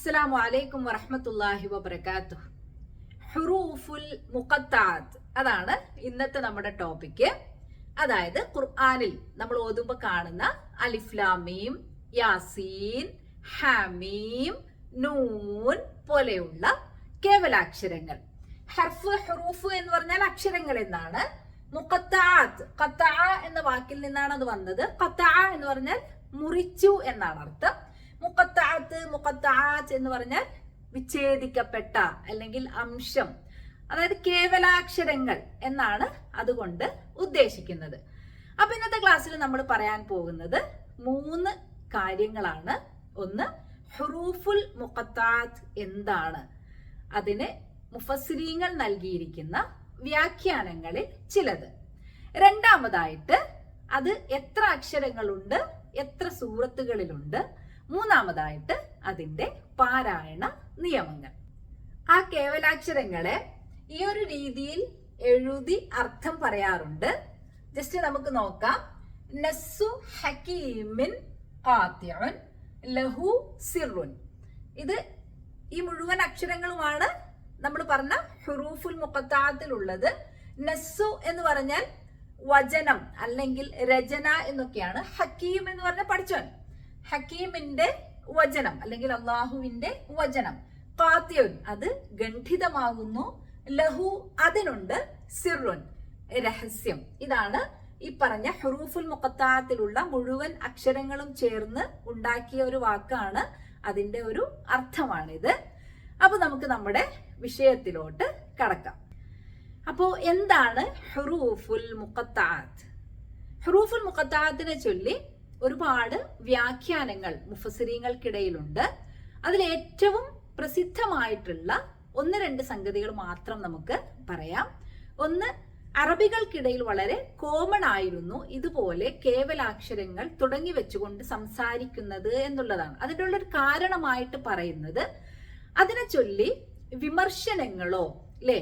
അസ്സലാമു അലൈക്കും വറഹ്മത്തുള്ളാഹി വബർക്കാത്തു ഹുറൂഫുൽ മുഖത്താത്ത് അതാണ് ഇന്നത്തെ നമ്മുടെ ടോപ്പിക്ക്. അതായത് ഖുർആനിൽ നമ്മൾ ഓതുമ്പോൾ കാണുന്ന അലിഫ്ലാമീം യാസീൻ ഹാമീം നൂൻ പോലെയുള്ള കേവലാക്ഷരങ്ങൾ. ഹർഫ് ഹുറൂഫ് എന്ന് പറഞ്ഞാൽ അക്ഷരങ്ങൾ എന്നാണ്. മുഖത്താത്ത് കത്ത എന്ന വാക്കിൽ നിന്നാണ് അത് വന്നത്. കത്ത എന്ന് പറഞ്ഞാൽ മുറിച്ചു എന്നാണ് അർത്ഥം. മുഖത്താത്ത് മുക്കത്താത്ത് എന്ന് പറഞ്ഞാൽ വിച്ഛേദിക്കപ്പെട്ട അല്ലെങ്കിൽ അംശം. അതായത് കേവലാക്ഷരങ്ങൾ എന്നാണ് അതുകൊണ്ട് ഉദ്ദേശിക്കുന്നത്. അപ്പൊ ഇന്നത്തെ ക്ലാസ്സിൽ നമ്മൾ പറയാൻ പോകുന്നത് മൂന്ന് കാര്യങ്ങളാണ്. ഒന്ന് ഹുറൂഫുൽ മുഖത്താത്ത് എന്താണ്? അതിന് മുഫസ്സിരീങ്ങൾ നൽകിയിരിക്കുന്ന വ്യാഖ്യാനങ്ങളിൽ ചിലത്. രണ്ടാമതായിട്ട് അത് എത്ര അക്ഷരങ്ങളുണ്ട് എത്ര സൂറത്തുകളിലുണ്ട് മൂന്നാമതായിട്ട് അതിന്റെ പാരായണ നിയമങ്ങൾ. ആ കേവലാക്ഷരങ്ങളെ ഈ ഒരു രീതിയിൽ എഴുതി അർത്ഥം പറയാറുണ്ട്. ജസ്റ്റ് നമുക്ക് നോക്കാം. നസ്സു ഹക്കീമിൻ ലഹു സിറുൻ. ഇത് ഈ മുഴുവൻ അക്ഷരങ്ങളുമാണ് നമ്മൾ പറഞ്ഞ ഹുറൂഫുൽ മുഖത്താത്തിലുള്ളത് നസ്സു എന്ന് പറഞ്ഞാൽ വചനം അല്ലെങ്കിൽ രചന എന്നൊക്കെയാണ് ഹക്കീം എന്ന് പറഞ്ഞ പഠിച്ചോൻ ഹക്കീമിന്റെ വചനം അല്ലെങ്കിൽ അള്ളാഹുവിന്റെ വചനം. കാത്യൻ അത് ഗണ്ഠിതമാകുന്നു. ലഹു അതിനുണ്ട് സിറുൻ രഹസ്യം. ഇതാണ് ഈ പറഞ്ഞ ഹുറൂഫുൽ മുഖത്താത്തിലുള്ള മുഴുവൻ അക്ഷരങ്ങളും ചേർന്ന് ഉണ്ടാക്കിയ ഒരു വാക്കാണ് അതിന്റെ ഒരു അർത്ഥമാണിത്. അപ്പൊ നമുക്ക് നമ്മുടെ വിഷയത്തിലോട്ട് കടക്കാം. അപ്പോ എന്താണ് ഹുറൂഫുൽ മുഖത്താത്ത്? ഹുറൂഫുൽ മുഖത്താത്തിനെ ചൊല്ലി ഒരുപാട് വ്യാഖ്യാനങ്ങൾ മുഫസിരീങ്ങൾക്കിടയിലുണ്ട് അതിൽ ഏറ്റവും പ്രസിദ്ധമായിട്ടുള്ള ഒന്ന് രണ്ട് സംഗതികൾ മാത്രം നമുക്ക് പറയാം. ഒന്ന് അറബികൾക്കിടയിൽ വളരെ കോമൺ ആയിരുന്നു ഇതുപോലെ കേവലാക്ഷരങ്ങൾ തുടങ്ങി വെച്ചുകൊണ്ട് സംസാരിക്കുന്നത് എന്നുള്ളതാണ്. അതിന്റെ ഉള്ളൊരു കാരണമായിട്ട് പറയുന്നത് അതിനെ ചൊല്ലി വിമർശനങ്ങളോ അല്ലെ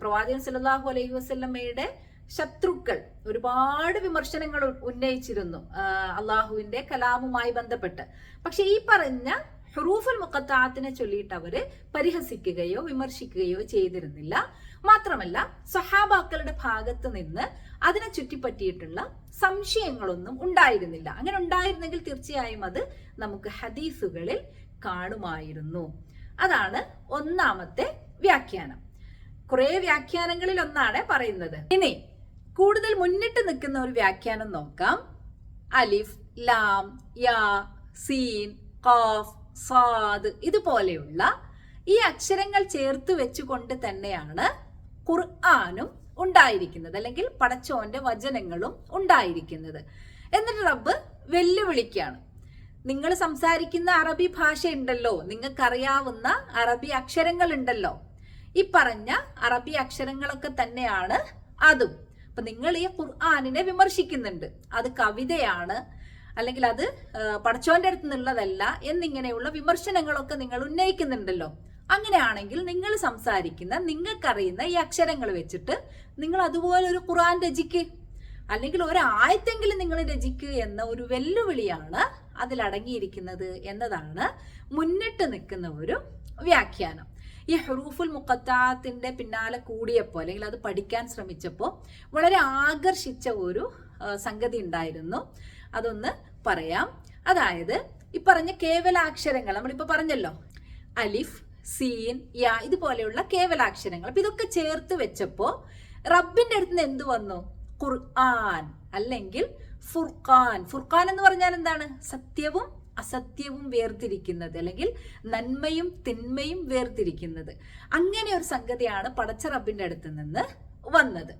പ്രവാചകൻ സല്ലല്ലാഹു അലൈഹി വസല്ലമ്മയുടെ ശത്രുക്കൾ ഒരുപാട് വിമർശനങ്ങൾ ഉന്നയിച്ചിരുന്നു അള്ളാഹുവിന്റെ കലാമുമായി ബന്ധപ്പെട്ട്. പക്ഷെ ഈ പറഞ്ഞ ഹുറൂഫുൽ മുഖത്താത്തിനെ ചൊല്ലിയിട്ട് അവർ പരിഹസിക്കുകയോ വിമർശിക്കുകയോ ചെയ്തിരുന്നില്ല. മാത്രമല്ല സഹാബാക്കളുടെ ഭാഗത്ത് നിന്ന് അതിനെ ചുറ്റിപ്പറ്റിയിട്ടുള്ള സംശയങ്ങളൊന്നും ഉണ്ടായിരുന്നില്ല. അങ്ങനെ ഉണ്ടായിരുന്നെങ്കിൽ തീർച്ചയായും അത് നമുക്ക് ഹദീസുകളിൽ കാണുമായിരുന്നു. അതാണ് ഒന്നാമത്തെ വ്യാഖ്യാനം. കുറെ വ്യാഖ്യാനങ്ങളിൽ ഒന്നാണ് പറയുന്നത്. ഇനി കൂടുതൽ മുന്നിട്ട് നിൽക്കുന്ന ഒരു വ്യാഖ്യാനം നോക്കാം. അലിഫ് ലാം യാ സീൻ ഖാഫ് സാദ് ഇതുപോലെയുള്ള ഈ അക്ഷരങ്ങൾ ചേർത്ത് വെച്ചുകൊണ്ട് തന്നെയാണ് ഖുർആാനും ഉണ്ടായിരിക്കുന്നത്. അല്ലെങ്കിൽ പടച്ചോന്റെ വചനങ്ങളും ഉണ്ടായിരിക്കുന്നത്. എന്നിട്ട് റബ്ബ് വെല്ലുവിളിക്കുകയാണ്. നിങ്ങൾ സംസാരിക്കുന്ന അറബി ഭാഷ ഉണ്ടല്ലോ. നിങ്ങൾക്കറിയാവുന്ന അറബി അക്ഷരങ്ങൾ ഉണ്ടല്ലോ. ഈ പറഞ്ഞ അറബി അക്ഷരങ്ങളൊക്കെ തന്നെയാണ് അതും. അപ്പൊ നിങ്ങൾ ഈ ഖുർആാനിനെ വിമർശിക്കുന്നുണ്ട്. അത് കവിതയാണ് അല്ലെങ്കിൽ അത് പടച്ചോന്റെ അടുത്ത് നിന്നുള്ളതല്ല എന്നിങ്ങനെയുള്ള വിമർശനങ്ങളൊക്കെ നിങ്ങൾ ഉന്നയിക്കുന്നുണ്ടല്ലോ. അങ്ങനെയാണെങ്കിൽ നിങ്ങൾ സംസാരിക്കുന്ന നിങ്ങൾക്കറിയുന്ന ഈ അക്ഷരങ്ങൾ വെച്ചിട്ട് നിങ്ങൾ അതുപോലെ ഒരു ഖുർആൻ രചിക്ക്. അല്ലെങ്കിൽ ഒരായത്തെങ്കിലും നിങ്ങൾ രചിക്കുക എന്ന ഒരു വെല്ലുവിളിയാണ് അതിലടങ്ങിയിരിക്കുന്നത് എന്നതാണ് മുന്നിട്ട് നിൽക്കുന്ന ഒരു വ്യാഖ്യാനം. ഈ ഹ്രൂഫുൽ മുക്കത്താത്തിന്റെ പിന്നാലെ കൂടിയപ്പോൾ അല്ലെങ്കിൽ അത് പഠിക്കാൻ ശ്രമിച്ചപ്പോൾ വളരെ ആകർഷിച്ച ഒരു സംഗതി ഉണ്ടായിരുന്നു. അതൊന്ന് പറയാം. അതായത് ഈ പറഞ്ഞ കേവലാക്ഷരങ്ങൾ നമ്മളിപ്പോൾ പറഞ്ഞല്ലോ അലിഫ് സീൻ യാ ഇതുപോലെയുള്ള കേവലാക്ഷരങ്ങൾ. അപ്പം ഇതൊക്കെ ചേർത്ത് വെച്ചപ്പോൾ റബ്ബിന്റെ അടുത്ത് നിന്ന് എന്ത് വന്നു? ഖുർആൻ അല്ലെങ്കിൽ ഫുർഖാൻ. ഫുർഖാൻ എന്ന് പറഞ്ഞാൽ എന്താണ്? സത്യവും അസത്യവും വേർതിരിക്കുന്നത് അല്ലെങ്കിൽ നന്മയും തിന്മയും വേർതിരിക്കുന്നത്. അങ്ങനെ ഒരു സംഗതിയാണ് പടച്ച റബ്ബിന്റെ അടുത്ത് നിന്ന് വന്നത്.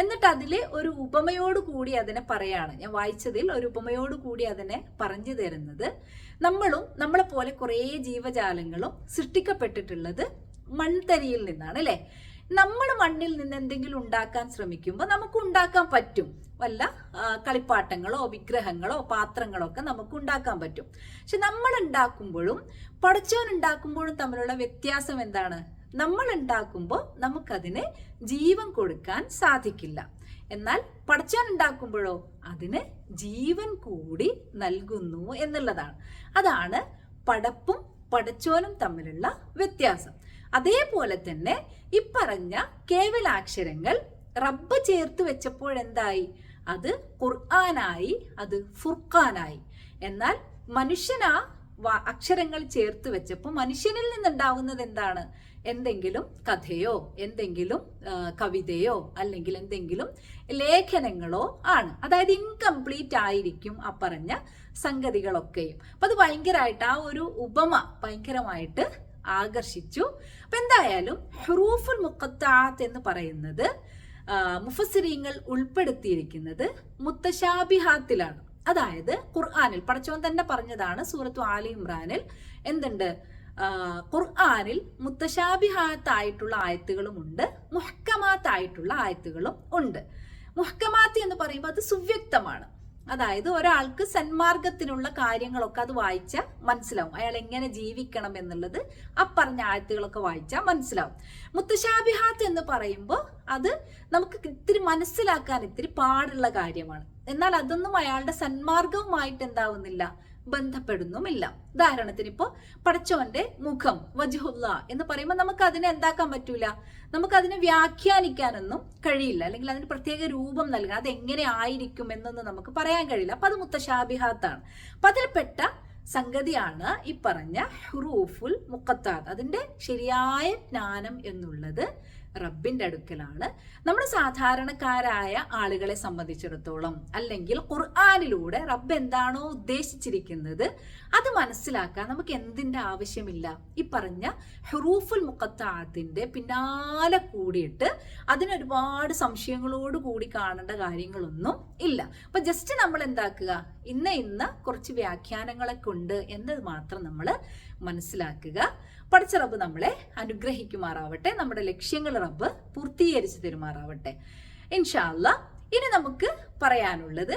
എന്നിട്ട് അതിലെ ഒരു ഉപമയോട് കൂടി അതിനെ പറയാണ്. ഞാൻ വായിച്ചതിൽ ഒരു ഉപമയോട് കൂടി അതിനെ പറഞ്ഞു തരുന്നത്. നമ്മളും നമ്മളെ പോലെ കുറേ ജീവജാലങ്ങളും സൃഷ്ടിക്കപ്പെട്ടിട്ടുള്ളത് മൺതരിയിൽ നിന്നാണ് അല്ലെ? നമ്മൾ മണ്ണിൽ നിന്ന് എന്തെങ്കിലും ഉണ്ടാക്കാൻ ശ്രമിക്കുമ്പോൾ നമുക്ക് ഉണ്ടാക്കാൻ പറ്റും. വല്ല കളിപ്പാട്ടങ്ങളോ വിഗ്രഹങ്ങളോ പാത്രങ്ങളോ ഒക്കെ നമുക്ക് ഉണ്ടാക്കാൻ പറ്റും. പക്ഷെ നമ്മൾ ഉണ്ടാക്കുമ്പോഴും പഠിച്ചവൻ ഉണ്ടാക്കുമ്പോഴും തമ്മിലുള്ള വ്യത്യാസം എന്താണ്? നമ്മൾ ഉണ്ടാക്കുമ്പോൾ നമുക്കതിന് ജീവൻ കൊടുക്കാൻ സാധിക്കില്ല. എന്നാൽ പഠിച്ചവൻ ഉണ്ടാക്കുമ്പോഴോ അതിന് ജീവൻ കൂടി നൽകുന്നു എന്നുള്ളതാണ്. അതാണ് പടപ്പും പടച്ചോനും തമ്മിലുള്ള വ്യത്യാസം. അതേപോലെ തന്നെ ഇപ്പറഞ്ഞ കേവലാക്ഷരങ്ങൾ റബ്ബ് ചേർത്ത് വെച്ചപ്പോൾ എന്തായി അത് ഖുർആനായി അത് ഫുർഖാനായി. എന്നാൽ മനുഷ്യനാ അക്ഷരങ്ങൾ ചേർത്ത് വെച്ചപ്പോൾ മനുഷ്യനിൽ നിന്നുണ്ടാവുന്നത് എന്താണ്? എന്തെങ്കിലും കഥയോ എന്തെങ്കിലും കവിതയോ അല്ലെങ്കിൽ എന്തെങ്കിലും ലേഖനങ്ങളോ ആണ്. അതായത് ഇൻകംപ്ലീറ്റ് ആയിരിക്കും ആ പറഞ്ഞ സംഗതികളൊക്കെയും. അപ്പം അത് ഭയങ്കരമായിട്ട് ആ ഒരു ഉപമ ഭയങ്കരമായിട്ട് ആകർഷിച്ചു. അപ്പൊ എന്തായാലും ഹുറൂഫുൽ മുക്കത്താത്ത് എന്ന് പറയുന്നത് മുഫസിരീങ്ങൾ ഉൾപ്പെടുത്തിയിരിക്കുന്നത് മുത്തശാബിഹാത്തിലാണ്. അതായത് ഖുർആാനിൽ പടച്ചോൻ തന്നെ പറഞ്ഞതാണ് സൂറത്തു ആലി ഇമ്രാനിൽ എന്തുണ്ട്? ഖുർആാനിൽ മുത്തശാബിഹാത്തായിട്ടുള്ള ആയത്തുകളും ഉണ്ട് മുഹക്കമാത്തായിട്ടുള്ള ആയത്തുകളും ഉണ്ട്. മുഹക്കമാത്ത് എന്ന് പറയുമ്പോൾ അത് സുവ്യക്തമാണ്. അതായത് ഒരാൾക്ക് സന്മാർഗത്തിനുള്ള കാര്യങ്ങളൊക്കെ അത് വായിച്ചാൽ മനസ്സിലാവും. അയാൾ എങ്ങനെ ജീവിക്കണം എന്നുള്ളത് അപ്പറഞ്ഞ ആയത്തുകളൊക്കെ വായിച്ചാൽ മനസ്സിലാവും. മുത്തശാബിഹാത്ത് എന്ന് പറയുമ്പോൾ അത് നമുക്ക് ഇത്തിരി മനസ്സിലാക്കാൻ ഇത്തിരി പാടുള്ള കാര്യമാണ്. എന്നാൽ അതൊന്നും അയാളുടെ സന്മാർഗവുമായിട്ട് എന്താവുന്നില്ല. ബന്ധപ്പെടുന്നുമില്ല. ഉദാഹരണത്തിന് ഇപ്പോ പടച്ചോന്റെ മുഖം വജുഹുല്ല എന്ന് പറയുമ്പോൾ നമുക്ക് അതിനെ എന്താക്കാൻ പറ്റൂല? നമുക്ക് അതിനെ വ്യാഖ്യാനിക്കാനൊന്നും കഴിയില്ല. അല്ലെങ്കിൽ അതിന് പ്രത്യേക രൂപം നൽകാൻ അത് എങ്ങനെ ആയിരിക്കും എന്നൊന്നും നമുക്ക് പറയാൻ കഴിയില്ല. അപ്പൊ അത് മുത്തശാബിഹാത്താണ്. അപ്പൊ അതിൽപ്പെട്ട സംഗതിയാണ് ഈ പറഞ്ഞ ഹുറൂഫുൽ മുക്കത്താത്ത് അതിന്റെ ശരിയായ ജ്ഞാനം എന്നുള്ളത് റബ്ബിന്റെ അടുക്കലാണ്. നമ്മുടെ സാധാരണക്കാരായ ആളുകളെ സംബന്ധിച്ചിടത്തോളം അല്ലെങ്കിൽ ഖുർആാനിലൂടെ റബ്ബ് എന്താണോ ഉദ്ദേശിച്ചിരിക്കുന്നത് അത് മനസ്സിലാക്കാൻ നമുക്ക് എന്തിന്റെ ആവശ്യമില്ല. ഈ പറഞ്ഞ ഹുറൂഫുൽ മുക്കത്താത്തിന്റെ പിന്നാലെ കൂടിയിട്ട് അതിനൊരുപാട് സംശയങ്ങളോട് കൂടി കാണേണ്ട കാര്യങ്ങളൊന്നും ഇല്ല. അപ്പൊ ജസ്റ്റ് നമ്മൾ എന്താക്കുക? ഇന്ന ഇന്ന കുറച്ച് വ്യാഖ്യാനങ്ങളൊക്കെ ഉണ്ട് എന്നത് മാത്രം നമ്മൾ മനസ്സിലാക്കുക. പഠിച്ച റബ്ബ് നമ്മളെ അനുഗ്രഹിക്കുമാറാവട്ടെ. നമ്മുടെ ലക്ഷ്യങ്ങൾ റബ്ബ് പൂർത്തീകരിച്ച് തരുമാറാവട്ടെ. ഇൻഷാല്ല ഇനി നമുക്ക് പറയാനുള്ളത്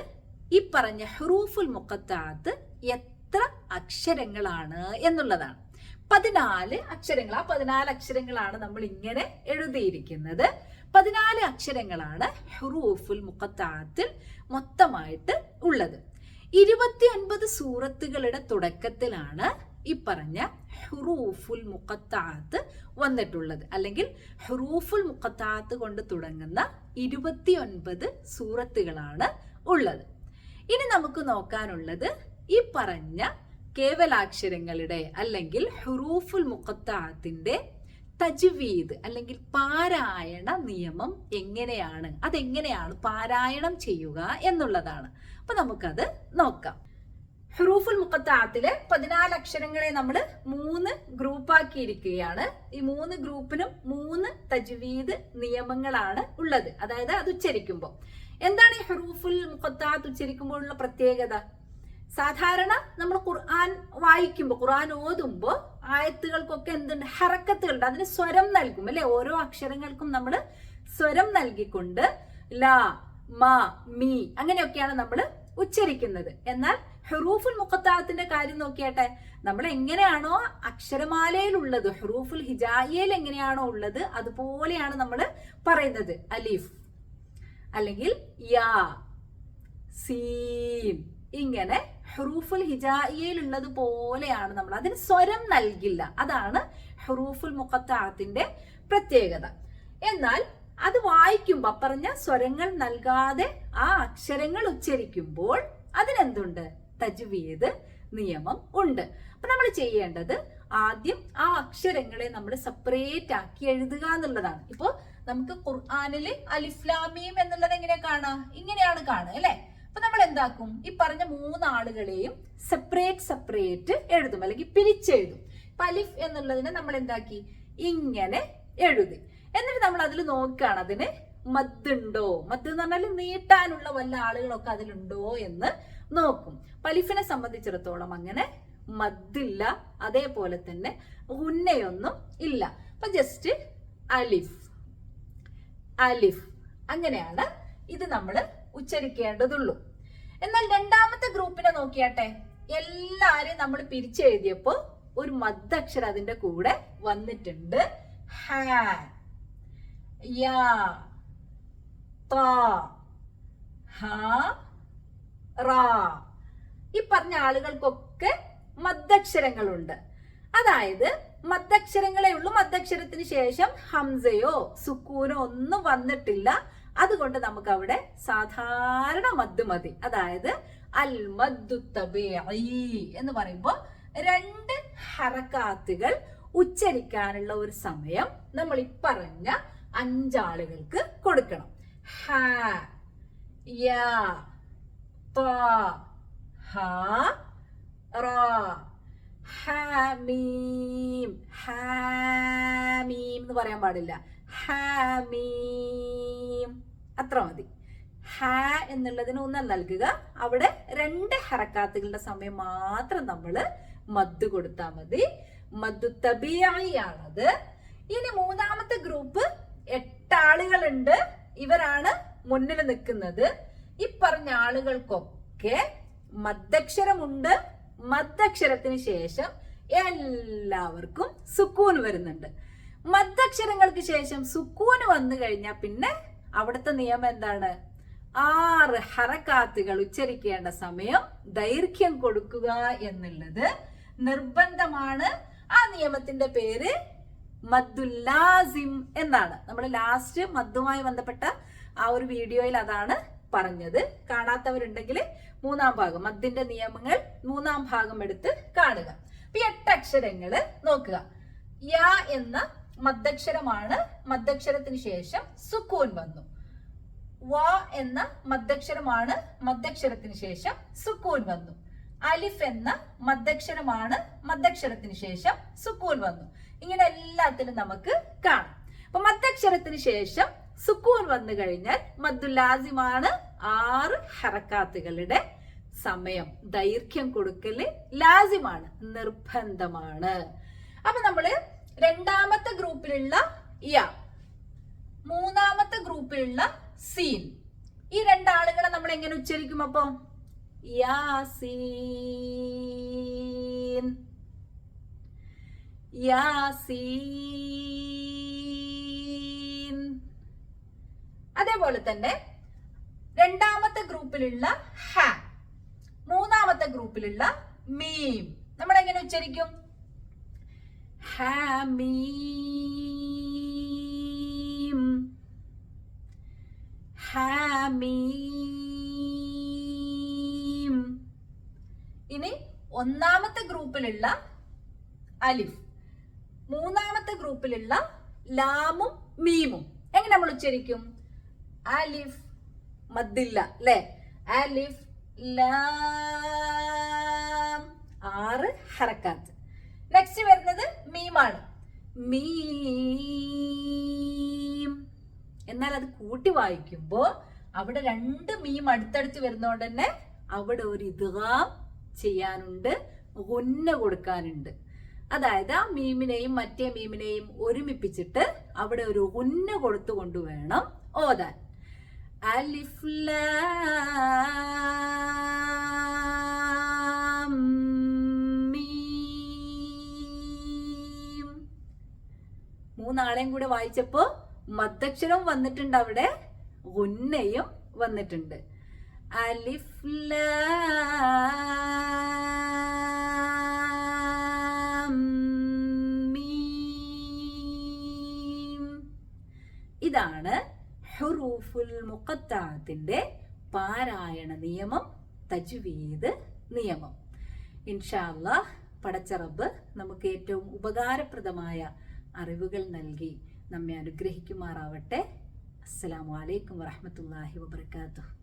ഈ പറഞ്ഞ ഹുറൂഫുൽ മുക്കത്താത്ത് എത്ര അക്ഷരങ്ങളാണ് എന്നുള്ളതാണ്. പതിനാല് അക്ഷരങ്ങൾ ആ പതിനാല് അക്ഷരങ്ങളാണ് നമ്മൾ ഇങ്ങനെ എഴുതിയിരിക്കുന്നത്. പതിനാല് അക്ഷരങ്ങളാണ് ഹുറൂഫുൽ മുക്കത്താത്തിൽ മൊത്തമായിട്ട് ഉള്ളത്. ഇരുപത്തി ഒൻപത് സൂറത്തുകളുടെ തുടക്കത്തിലാണ് ഈ പറഞ്ഞ ഹുറൂഫുൽ മുഖത്താത്ത് വന്നിട്ടുള്ളത്. അല്ലെങ്കിൽ ഹുറൂഫുൽ മുഖത്താത്ത് കൊണ്ട് തുടങ്ങുന്ന ഇരുപത്തിയൊൻപത് സൂറത്തുകളാണ് ഉള്ളത്. ഇനി നമുക്ക് നോക്കാനുള്ളത് ഈ പറഞ്ഞ കേവലാക്ഷരങ്ങളുടെ അല്ലെങ്കിൽ ഹുറൂഫുൽ മുഖത്താത്തിന്റെ തജ്വീദ് അല്ലെങ്കിൽ പാരായണ നിയമം എങ്ങനെയാണ്? അതെങ്ങനെയാണ് പാരായണം ചെയ്യുക എന്നുള്ളതാണ്. അപ്പൊ നമുക്കത് നോക്കാം. ഹുറൂഫുൽ മുക്കത്താത്തിൽ പതിനാല് അക്ഷരങ്ങളെ നമ്മൾ മൂന്ന് ഗ്രൂപ്പാക്കിയിരിക്കുകയാണ് ഈ മൂന്ന് ഗ്രൂപ്പിനും മൂന്ന് തജ്വീദ് നിയമങ്ങളാണ് ഉള്ളത്. അതായത് അത് ഉച്ചരിക്കുമ്പോൾ എന്താണ് ഈ ഹുറൂഫുൽ മുക്കത്താത്ത് ഉച്ചരിക്കുമ്പോഴുള്ള പ്രത്യേകത? സാധാരണ നമ്മൾ ഖുർആൻ വായിക്കുമ്പോൾ ഖുർആൻ ഓതുമ്പോൾ ആയത്തുകൾക്കൊക്കെ എന്തുണ്ട്? ഹറക്കത്തുകളുണ്ട്. അതിന് സ്വരം നൽകും. അല്ലെ? ഓരോ അക്ഷരങ്ങൾക്കും നമ്മൾ സ്വരം നൽകിക്കൊണ്ട് ല മ മീ അങ്ങനെയൊക്കെയാണ് നമ്മൾ ഉച്ചരിക്കുന്നത്. എന്നാൽ ഹെറൂഫുൽ മുഖത്താത്തിന്റെ കാര്യം നോക്കിയാട്ടെ. നമ്മൾ എങ്ങനെയാണോ അക്ഷരമാലയിൽ ഉള്ളത് ഹെറൂഫുൽ ഹിജായിയിൽ എങ്ങനെയാണോ ഉള്ളത് അതുപോലെയാണ് നമ്മൾ പറയുന്നത്. അലീഫ്. അല്ലെങ്കിൽ യാ സീം. ഇങ്ങനെ ഹെറൂഫുൽ ഹിജായിയിൽ ഉള്ളത് പോലെയാണ് നമ്മൾ അതിന് സ്വരം നൽകില്ല. അതാണ് ഹെറൂഫുൽ മുഖത്താത്തിന്റെ പ്രത്യേകത. എന്നാൽ വായിക്കുമ്പോൾ പറഞ്ഞ സ്വരങ്ങൾ നൽകാതെ ആ അക്ഷരങ്ങൾ ഉച്ചരിക്കുമ്പോൾ അതിനെന്തുണ്ട്? തജ്വീദ് നിയമം ഉണ്ട്. അപ്പൊ നമ്മൾ ചെയ്യേണ്ടത് ആദ്യം ആ അക്ഷരങ്ങളെ നമ്മൾ സെപ്പറേറ്റ് ആക്കി എഴുതുക എന്നുള്ളതാണ്. ഇപ്പോ നമുക്ക് ഖുർആാനിൽ അലിഫ്ലാമീം എന്നുള്ളത് എങ്ങനെ കാണാം? ഇങ്ങനെയാണ് കാണുക അല്ലെ? അപ്പൊ നമ്മൾ എന്താക്കും? ഈ പറഞ്ഞ മൂന്നാളുകളെയും സെപ്പറേറ്റ് സെപ്പറേറ്റ് എഴുതും. അല്ലെങ്കിൽ പിരിച്ചെഴുതും. അലിഫ് എന്നുള്ളതിനെ നമ്മൾ എന്താക്കി? ഇങ്ങനെ എഴുതി. എന്നിട്ട് നമ്മൾ അതിൽ നോക്കുകയാണ് അതിന് മദ്ദുണ്ടോ? മദ് എന്ന് പറഞ്ഞാൽ നീട്ടാനുള്ള വല്ല ആളുകളൊക്കെ അതിലുണ്ടോ എന്ന് നോക്കും. പലിഫിനെ സംബന്ധിച്ചിടത്തോളം അങ്ങനെ മദ്ദില്ല അതേപോലെ തന്നെ ഉന്നയൊന്നും ഇല്ല. അപ്പൊ ജസ്റ്റ് അലിഫ്. അലിഫ്. അങ്ങനെയാണ് ഇത് നമ്മൾ ഉച്ചരിക്കേണ്ടതുള്ളൂ. എന്നാൽ രണ്ടാമത്തെ ഗ്രൂപ്പിനെ നോക്കിയാട്ടെ. എല്ലാരെയും നമ്മൾ പിരിച്ചെഴുതിയപ്പോ ഒരു മദ്ദക്ഷരം അതിന്റെ കൂടെ വന്നിട്ടുണ്ട്. ഹാ യാ ha. Ra. ഈ പറഞ്ഞ ആളുകൾക്കൊക്കെ മദ്ദക്ഷരങ്ങളുണ്ട്. അതായത് മദ്ദക്ഷരങ്ങളെ ഉള്ളൂ. മദ്ദക്ഷരത്തിന് ശേഷം ഹംസയോ സുക്കൂനോ ഒന്നും വന്നിട്ടില്ല. അതുകൊണ്ട് നമുക്ക് അവിടെ സാധാരണ മദ് മതി. അതായത് അൽ മദ്ദു തബീഇ എന്ന് പറയുമ്പോൾ രണ്ട് ഹറക്കാത്തുകൾ ഉച്ചരിക്കാനുള്ള ഒരു സമയം നമ്മൾ ഈ പറഞ്ഞ അഞ്ചാളുകൾക്ക് കൊടുക്കണം. ഹ യ ഹാമീം ഹാമീം എന്ന് പറയാൻ പാടില്ല. ഹാമീം അത്ര മതി. ഹ എന്നുള്ളതിന് ഒന്നും നൽകുക. അവിടെ രണ്ട് ഹറക്കാത്തുകളുടെ സമയം മാത്രം നമ്മൾ മദ് കൊടുത്താൽ മതി. മദ് തബിയാണത് ഇനി മൂന്നാമത്തെ ഗ്രൂപ്പ് എട്ടാളുകളുണ്ട്. ഇവരാണ് മുന്നിൽ നിൽക്കുന്നത്. ഈ പറഞ്ഞ ആളുകൾക്കൊക്കെ മദ്ദക്ഷരമുണ്ട്. മദ്ദക്ഷരത്തിന് ശേഷം എല്ലാവർക്കും സുക്കൂൻ വരുന്നുണ്ട്. മദ്ദക്ഷരങ്ങൾക്ക് ശേഷം സുക്കൂന് വന്നു കഴിഞ്ഞാൽ പിന്നെ അവിടുത്തെ നിയമം എന്താണ്? ആറ് ഹറക്കാത്തുകൾ ഉച്ചരിക്കേണ്ട സമയം ദൈർഘ്യം കൊടുക്കുക എന്നുള്ളത് നിർബന്ധമാണ്. ആ നിയമത്തിന്റെ പേര് മദ്ദുല്ലാസിം എന്നാണ്. നമ്മൾ ലാസ്റ്റ് മദ്ദുമായി ബന്ധപ്പെട്ട ആ ഒരു വീഡിയോയിൽ അതാണ് പറഞ്ഞത്. കാണാത്തവരുണ്ടെങ്കിൽ മൂന്നാം ഭാഗം മദ്ദിന്റെ നിയമങ്ങൾ മൂന്നാം ഭാഗം എടുത്ത് കാണുക. അപ്പൊ എട്ട് അക്ഷരങ്ങൾ നോക്കുക. യ എന്ന മദ്ദക്ഷരമാണ് മദ്ദക്ഷരത്തിന് ശേഷം സുക്കൂൻ വന്നു. വ എന്ന മദ്ദക്ഷരമാണ് മദ്ദക്ഷരത്തിന് ശേഷം സുക്കൂൻ വന്നു. അലിഫ് എന്ന മദ്ദക്ഷരമാണ് മദ്ദക്ഷരത്തിന് ശേഷം സുക്കൂൻ വന്നു. ഇങ്ങനെ എല്ലാത്തിലും നമുക്ക് കാണാം. അപ്പൊ മദ്ദക്ഷരത്തിന് ശേഷം സുക്കൂൻ വന്നു കഴിഞ്ഞാൽ മദ്ദുലാസിമാണ് ആറ് ഹറക്കാത്തുകളുടെ സമയം. ദൈർഘ്യം കൊടുക്കൽ ലാസിമാണ് നിർബന്ധമാണ്. അപ്പൊ നമ്മൾ രണ്ടാമത്തെ ഗ്രൂപ്പിലുള്ള യ മൂന്നാമത്തെ ഗ്രൂപ്പിലുള്ള സീൻ. ഈ രണ്ടാളുകളെ നമ്മൾ എങ്ങനെ ഉച്ചരിക്കും അപ്പൊ? യാസീൻ യാസീൻ അതേപോലെ തന്നെ രണ്ടാമത്തെ ഗ്രൂപ്പിലുള്ള ഹ. മൂന്നാമത്തെ ഗ്രൂപ്പിലുള്ള മീം. നമ്മൾ എങ്ങനെ ഉച്ചരിക്കും ഹാമീം ഹാമീം ഇനി ഒന്നാമത്തെ ഗ്രൂപ്പിലുള്ള അലിഫ്. മൂന്നാമത്തെ ഗ്രൂപ്പിലുള്ള ലാമും മീമും. എങ്ങനെ നമ്മൾ ഉച്ചരിക്കും? അലിഫ് മദ്ദില്ല അല്ലെ? അലിഫ് ലാം ആറ് ഹറക്കാത്ത് നെക്സ്റ്റ് വരുന്നത് മീമാണ്. മീം. എന്നാൽ അത് കൂട്ടി വായിക്കുമ്പോ അവിടെ രണ്ട് മീം അടുത്തടുത്ത് വരുന്നോണ്ട് തന്നെ അവിടെ ഒരു ഇതുകാം ചെയ്യാനുണ്ട് ഒന്ന കൊടുക്കാനുണ്ട്. അതായത് ആ മീമിനെയും മറ്റേ മീമിനെയും ഒരുമിപ്പിച്ചിട്ട് അവിടെ ഒരു ഒന്ന കൊടുത്തുകൊണ്ട് വേണം ഓതാൻ. അലിഫ്ല മൂന്നാളെയും കൂടെ വായിച്ചപ്പോ മദ്ദക്ഷരം വന്നിട്ടുണ്ട് അവിടെ ഉന്നയും വന്നിട്ടുണ്ട്. അലിഫ് ലാം. മീം. ഇതാണ് ഹുറൂഫുൽ മുഖത്താത്തിന്റെ പാരായണ നിയമം തജ്വീദ് നിയമം. ഇൻഷാല്ല പടച്ചറബ് നമുക്ക് ഏറ്റവും ഉപകാരപ്രദമായ അറിവുകൾ നൽകി നമ്മെ അനുഗ്രഹിക്കുമാറാവട്ടെ. അസ്സലാമു അലൈക്കും വറഹമത്തല്ലാഹി വബർക്കാത്തു